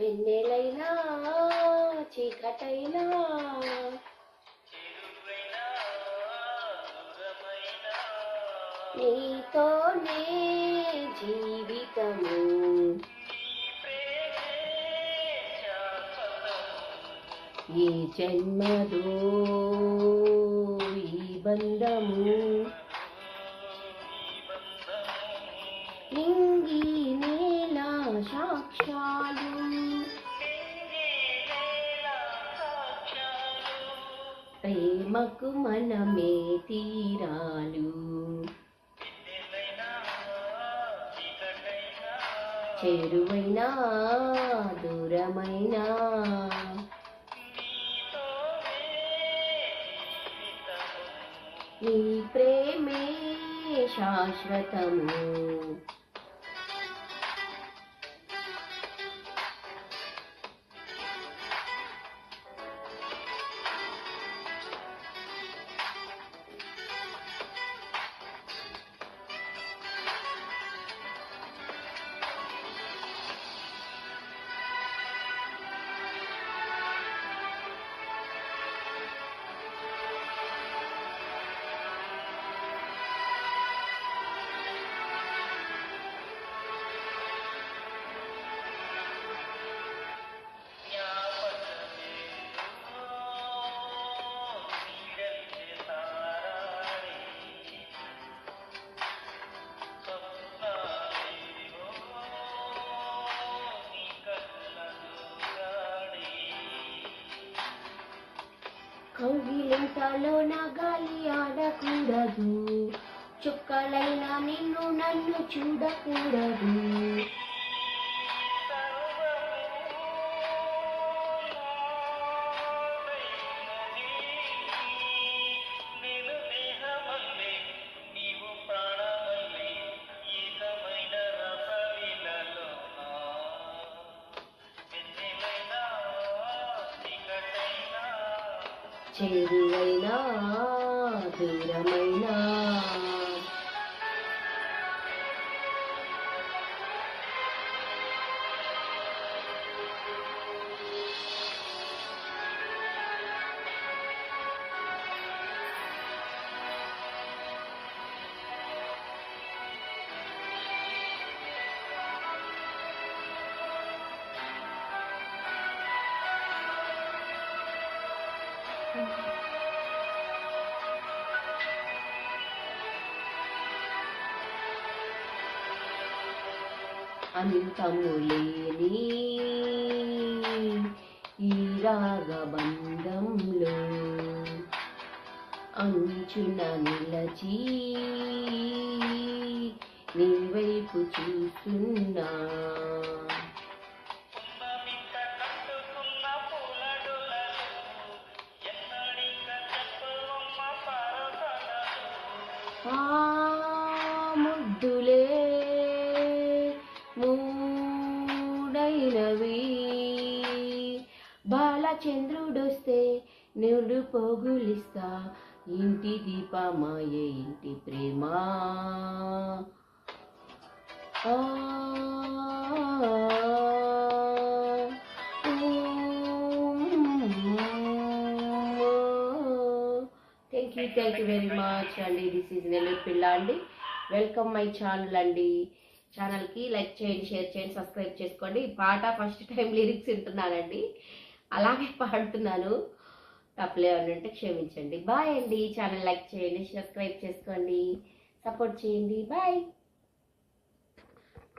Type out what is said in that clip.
వెన్నెలైనా చీకటైనా నీతోనే జీవితము. ఈ జన్మలో ఈ బంధము నింగి నేల సాక్ష్యాలు. ప్రేమకు మనమే తీరాలు. చేరువైనా దూరమైనా నీ ప్రేమే శాశ్వతము. కౌగిలింతలో నా గాలి ఆడకూడదు. చుక్కలైనా నిన్ను నన్ను చూడకూడదు. చేరువైనా దూరమైనా. అంతము లేని ఈ రాగబంధంలో అంచున నిలచి నీ వైపు చూస్తున్నా. ఆ ముద్దులే మూడైనవి. బాలచంద్రుడొస్తే నిండు పొగులిస్తా. ఇంటి దీపమాయే ఇంటి ప్రేమ. ఆ, thank you thank you very much అండి. దిస్ ఈజ్ నెల్లూరు పిల్ల అండి. వెల్కమ్ మై ఛానల్ అండి. ఛానల్కి లైక్ చేయండి షేర్ చేయండి సబ్స్క్రైబ్ చేసుకోండి. పాట ఫస్ట్ టైం లిరిక్స్ వింటున్నానండి. అలాగే పాడుతున్నాను. తప్పులే ఉంటే క్షమించండి. బాయ్ అండి. ఛానల్ లైక్ చేయండి సబ్స్క్రైబ్ చేసుకోండి. సపోర్ట్ చేయండి. బాయ్